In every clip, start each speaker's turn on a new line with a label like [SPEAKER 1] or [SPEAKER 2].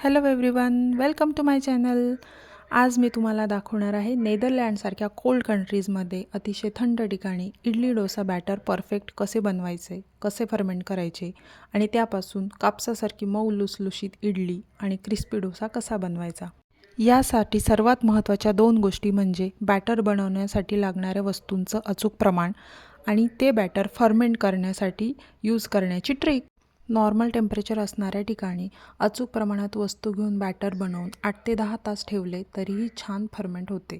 [SPEAKER 1] Hello everyone welcome to my channel आज मी तुम्हाला दाखवणार आहे नेदरलँडसारख्या कोल्ड कंट्रीजमध्ये अतिशय थंड ठिकाणी इडली डोसा बॅटर परफेक्ट कसे बनवायचे कसे फर्मेंट करायचे आणि त्यापासून कापसासारखी मऊ लुसलुशीत इडली आणि क्रिस्पी डोसा कसा बनवायचा. यासाठी सर्वात महत्त्वाच्या दोन गोष्टी म्हणजे बॅटर बनवण्यासाठी लागणाऱ्या वस्तूंचं अचूक प्रमाण आणि ते बॅटर फर्मेंट करण्यासाठी यूज करण्याची ट्रिक नॉर्मल टेम्परेचर असणाऱ्या ठिकाणी अचूक प्रमाणात वस्तू घेऊन बॅटर बनवून आठ ते दहा तास ठेवले तरीही छान फर्मेंट होते.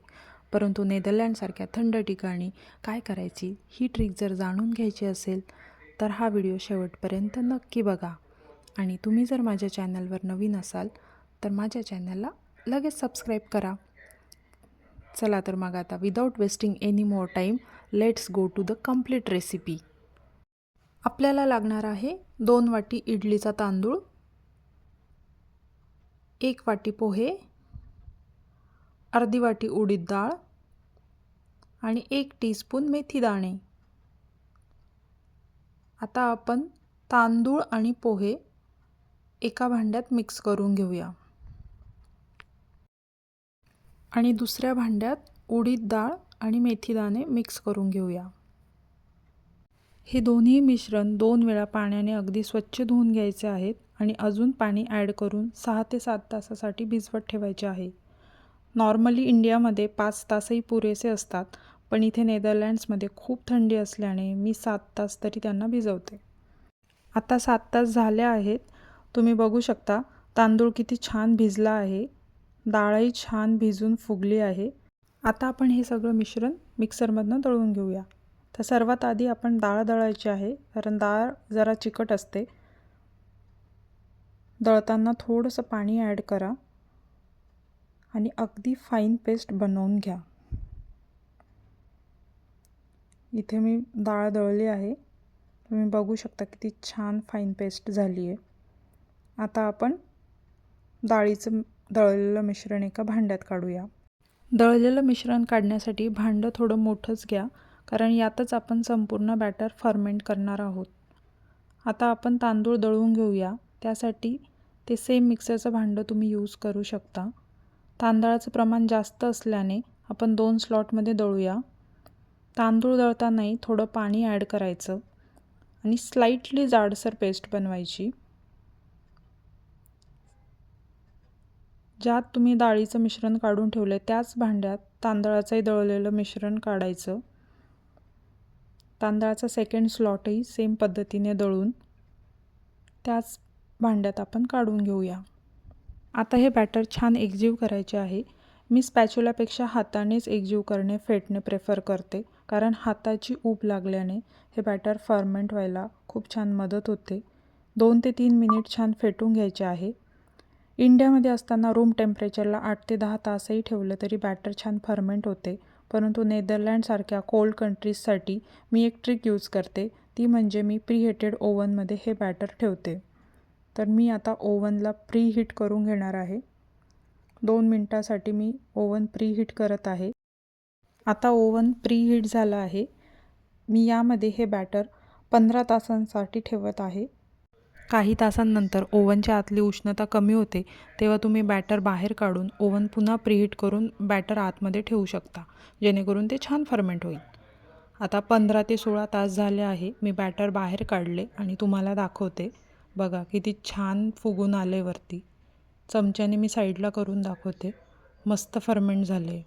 [SPEAKER 1] परंतु नेदरलँडसारख्या थंड ठिकाणी काय करायची ही ट्रिक जर जाणून घ्यायची असेल तर हा व्हिडिओ शेवटपर्यंत नक्की बघा. आणि तुम्ही जर माझ्या चॅनलवर नवीन असाल तर माझ्या चॅनलला लगेच सबस्क्राईब करा. चला तर मग आता without wasting any more time let's go to the complete recipe आपल्याला लागणार आहे दोन वाटी इडलीचा तांदूळ एक वाटी पोहे अर्धी वाटी उडीद डाळ आणि एक टीस्पून मेथी दाणे. आता आपण तांदूळ आणि पोहे एका भांड्यात मिक्स करून घेऊया. आणि दुसऱ्या भांड्यात उडीद डाळ आणि मेथी दाणे मिक्स करून घेऊया. हे दोन्ही मिश्रण दोन वेळा पाण्याने अगदी स्वच्छ धुवून घ्यायचे आहेत आणि अजून पाणी ॲड करून सहा ते सात तासासाठी भिजवत ठेवायचे आहे. नॉर्मली इंडियामध्ये पाच तासही पुरेसे असतात पण इथे नेदरलँड्समध्ये खूप थंडी असल्याने मी सात तास तरी त्यांना भिजवते. आता सात तास झाले आहेत. तुम्ही बघू शकता तांदूळ किती छान भिजला आहे. डाळही छान भिजून फुगली आहे. आता आपण हे सगळं मिश्रण मिक्सरमधनं दळून घेऊया. तर सर्वात आधी आपण डाळ दळायची आहे. कारण डाळ जरा चिकट असते. दळताना थोडंसं पाणी ॲड करा. आणि अगदी फाईन पेस्ट बनवून घ्या. इथे मी डाळ दळली आहे. तुम्ही बघू शकता किती छान फाईन पेस्ट झाली आहे. आता आपण डाळीचं दळलेलं मिश्रण एका भांड्यात काढूया. दळलेलं मिश्रण काढण्यासाठी भांडं थोडं मोठंच घ्या. कारण यातच आपण संपूर्ण बॅटर फर्मेंट करणार आहोत. आता आपण तांदूळ दळून घेऊया. त्यासाठी ते सेम मिक्सरचं भांडं तुम्ही यूज करू शकता. तांदळाचं प्रमाण जास्त असल्याने आपण दोन स्लॉटमध्ये दळूया. तांदूळ दळतानाही थोडं पाणी ॲड करायचं आणि स्लाईटली जाडसर पेस्ट बनवायची. ज्यात तुम्ही डाळीचं मिश्रण काढून ठेवलं त्याच भांड्यात तांदळाचंही दळलेलं मिश्रण काढायचं. तांदळाचा सेकंड स्लॉटही सेम पद्धतीने दळून त्याच भांड्यात आपण काढून घेऊया. आता हे बॅटर छान एकजीव करायचे आहे. मी स्पॅच्युलापेक्षा हातानेच एकजीव करणे फेटणे प्रेफर करते. कारण हाताची ऊब लागल्याने हे बॅटर फर्मेंट व्हायला खूप छान मदत होते. दोन ते तीन मिनिट छान फेटून घ्यायचे आहे. इंडियामध्ये असताना रूम टेम्परेचरला आठ ते दहा तासही ठेवलं तरी बॅटर छान फर्मेंट होते. परंतु नेदरलँडसारख्या कोल्ड कंट्रीजसाठी मी एक ट्रिक यूज करते ती म्हणजे मी प्रीहिटेड ओव्हनमध्ये हे बॅटर ठेवते. तर मी आता ओव्हनला प्रीहीट करून घेणार आहे. दोन मिनटासाठी मी ओव्हन प्रीहीट करत आहे. आता ओव्हन प्रीहीट झालं आहे. मी यामध्ये हे बॅटर पंधरा तासांसाठी ठेवत आहे. काही तासांनंतर ओव्हनच्या आतली उष्णता कमी होते तेव्हा तुम्ही बॅटर बाहेर काढून ओव्हन पुन्हा प्रीहीट करून बॅटर आतमध्ये ठेवू शकता जेणेकरून ते छान फर्मेंट होईल. आता पंधरा ते सोळा तास झाले आहे मी बॅटर बाहेर काढले आणि तुम्हाला दाखवते. बघा किती छान फुगून आले वरती. चमच्याने मी साईडला करून दाखवते. मस्त फर्मेंट झाले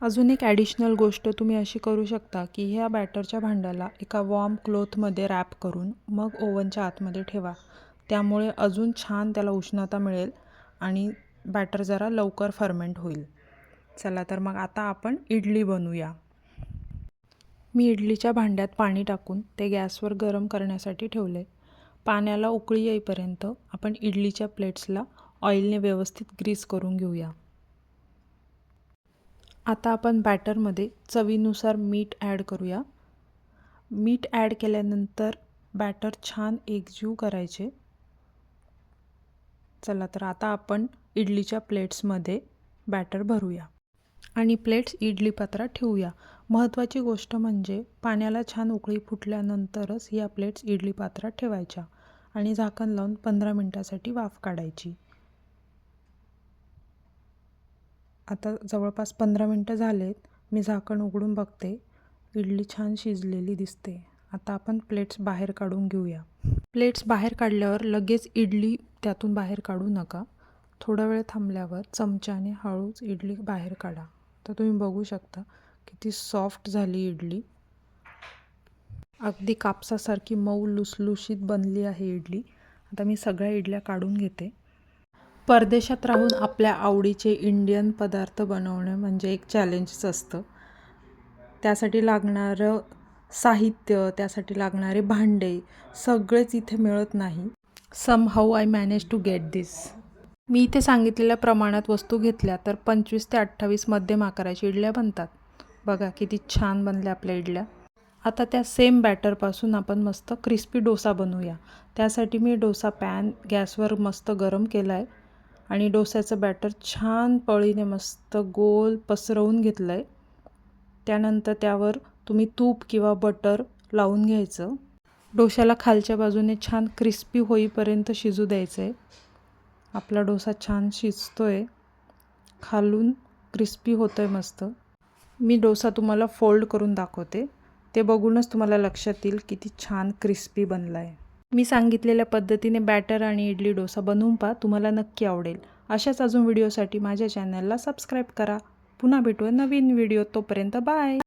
[SPEAKER 1] अजून एक ॲडिशनल गोष्ट तुम्ही अशी करू शकता की ह्या बॅटरच्या भांड्याला एका वॉर्म क्लोथमध्ये रॅप करून मग ओव्हनच्या आतमध्ये ठेवा. त्यामुळे अजून छान त्याला उष्णता मिळेल आणि बॅटर जरा लवकर फर्मेंट होईल. चला तर मग आता आपण इडली बनवूया. मी इडलीच्या भांड्यात पाणी टाकून ते गॅसवर गरम करण्यासाठी ठेवले. पाण्याला उकळी येईपर्यंत आपण इडलीच्या प्लेट्सला ऑइलने व्यवस्थित ग्रीस करून घेऊया. आता आपण बॅटरमध्ये चवीनुसार मीठ ॲड करूया. मीठ ॲड केल्यानंतर बॅटर छान एकजीव करायचे. चला तर आता आपण इडलीच्या प्लेट्समध्ये बॅटर भरूया आणि प्लेट्स इडली पात्रात ठेवूया. महत्त्वाची गोष्ट म्हणजे पाण्याला छान उकळी फुटल्यानंतरच या प्लेट्स इडली पात्रात ठेवायच्या आणि झाकण लावून पंधरा मिनटासाठी वाफ काढायची. आता जवळपास पंधरा मिनटं झालेत. मी झाकण उघडून बघते. इडली छान शिजलेली दिसते. आता आपण प्लेट्स बाहेर काढून घेऊया. प्लेट्स बाहेर काढल्यावर लगेच इडली त्यातून बाहेर काढू नका. थोडा वेळ थांबल्यावर चमच्याने हळूच इडली बाहेर काढा. तर तुम्ही बघू शकता किती सॉफ्ट झाली इडली. अगदी कापसासारखी मऊ लुसलुशीत बनली आहे इडली. आता मी सगळ्या इडल्या काढून घेते. परदेशात राहून आपल्या आवडीचे इंडियन पदार्थ बनवणे म्हणजे एक चॅलेंजच असतं. त्यासाठी लागणारं साहित्य त्यासाठी लागणारे भांडे सगळेच इथे मिळत नाही. Somehow I manage to get this मी इथे सांगितलेल्या प्रमाणात वस्तू घेतल्या तर पंचवीस ते अठ्ठावीस मध्यम आकाराच्या इडल्या बनतात. बघा किती छान बनल्या आपल्या इडल्या. आता त्या सेम बॅटरपासून आपण मस्त क्रिस्पी डोसा बनवूया. त्यासाठी मी डोसा पॅन गॅसवर मस्त गरम केला आहे आणि डोस्याचं बॅटर छान पळीने मस्त गोल पसरवून घेतलं आहे त्यानंतर त्यावर तुम्ही तूप किंवा बटर लावून घ्यायचं. डोश्याला खालच्या बाजूने छान क्रिस्पी होईपर्यंत शिजू द्यायचं आहे आपला डोसा छान शिजतो आहे खालून क्रिस्पी होतो आहे मस्त. मी डोसा तुम्हाला फोल्ड करून दाखवते. ते बघूनच तुम्हाला लक्षात येईल किती छान क्रिस्पी बनला आहे मी सांगितलेल्या पद्धतीने बॅटर आणि इडली डोसा बनवून पहा तुम्हाला नक्की आवडेल. अशाच अजून व्हिडिओसाठी माझ्या चॅनलला सबस्क्राईब करा. पुन्हा भेटूया नवीन व्हिडिओ तोपर्यंत बाय